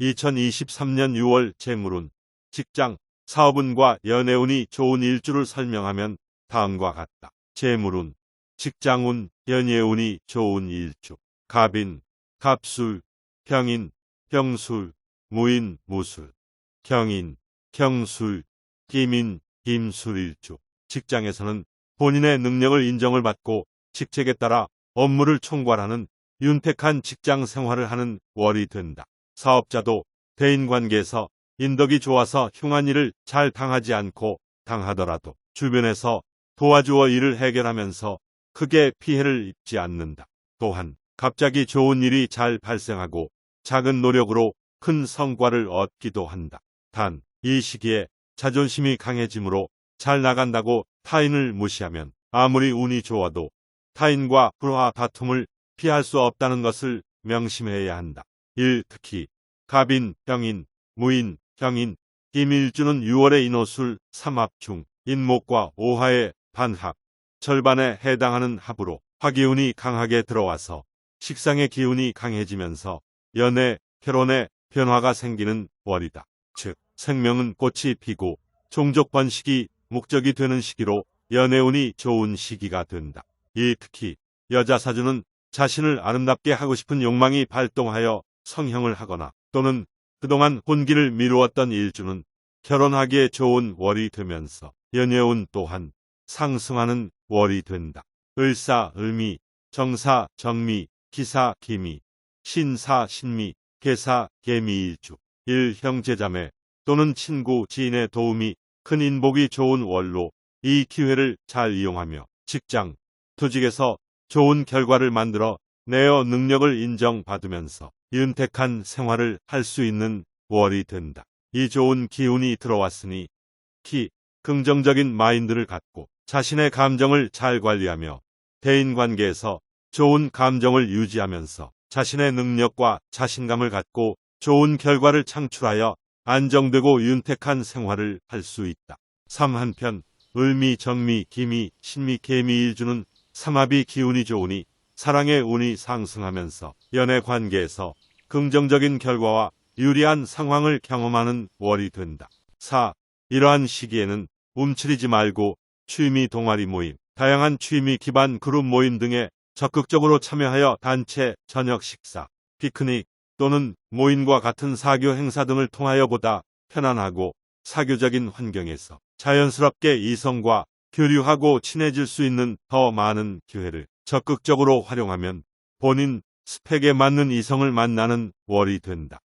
2023년 6월 재물운, 직장, 사업운과 연애운이 좋은 일주를 설명하면 다음과 같다. 재물운, 직장운, 연예운이 좋은 일주. 갑인, 갑술, 병인, 병술, 무인, 무술, 경인, 경술, 김인, 김술 일주. 직장에서는 본인의 능력을 인정을 받고 직책에 따라 업무를 총괄하는 윤택한 직장 생활을 하는 월이 된다. 사업자도 대인관계에서 인덕이 좋아서 흉한 일을 잘 당하지 않고 당하더라도 주변에서 도와주어 일을 해결하면서 크게 피해를 입지 않는다. 또한 갑자기 좋은 일이 잘 발생하고 작은 노력으로 큰 성과를 얻기도 한다. 단, 이 시기에 자존심이 강해지므로 잘 나간다고 타인을 무시하면 아무리 운이 좋아도 타인과 불화 다툼을 피할 수 없다는 것을 명심해야 한다. 1. 특히 갑인, 병인, 무인, 경인, 김일주는 6월의 인호술 삼합 중 인목과 오화의 반합, 절반에 해당하는 합으로 화기운이 강하게 들어와서 식상의 기운이 강해지면서 연애, 결혼에 변화가 생기는 월이다. 즉, 생명은 꽃이 피고 종족 번식이 목적이 되는 시기로 연애운이 좋은 시기가 된다. 이 특히 여자 사주는 자신을 아름답게 하고 싶은 욕망이 발동하여 성형을 하거나 또는 그동안 혼기를 미루었던 일주는 결혼하기에 좋은 월이 되면서 연애운 또한 상승하는 월이 된다. 을사, 을미, 정사, 정미, 기사, 기미, 신사, 신미, 계사, 개미일주, 일형제자매 또는 친구, 지인의 도움이 큰 인복이 좋은 월로 이 기회를 잘 이용하며 직장, 조직에서 좋은 결과를 만들어 내어 능력을 인정받으면서 윤택한 생활을 할 수 있는 월이 된다. 이 좋은 기운이 들어왔으니 키, 긍정적인 마인드를 갖고 자신의 감정을 잘 관리하며 대인관계에서 좋은 감정을 유지하면서 자신의 능력과 자신감을 갖고 좋은 결과를 창출하여 안정되고 윤택한 생활을 할 수 있다. 3. 한편 을미, 정미, 기미, 신미, 개미 일주는 삼합이 기운이 좋으니 사랑의 운이 상승하면서 연애 관계에서 긍정적인 결과와 유리한 상황을 경험하는 월이 된다. 4. 이러한 시기에는 움츠리지 말고 취미 동아리 모임, 다양한 취미 기반 그룹 모임 등에 적극적으로 참여하여 단체, 저녁 식사, 피크닉 또는 모임과 같은 사교 행사 등을 통하여 보다 편안하고 사교적인 환경에서 자연스럽게 이성과 교류하고 친해질 수 있는 더 많은 기회를 적극적으로 활용하면 본인 스펙에 맞는 이성을 만나는 월이 된다.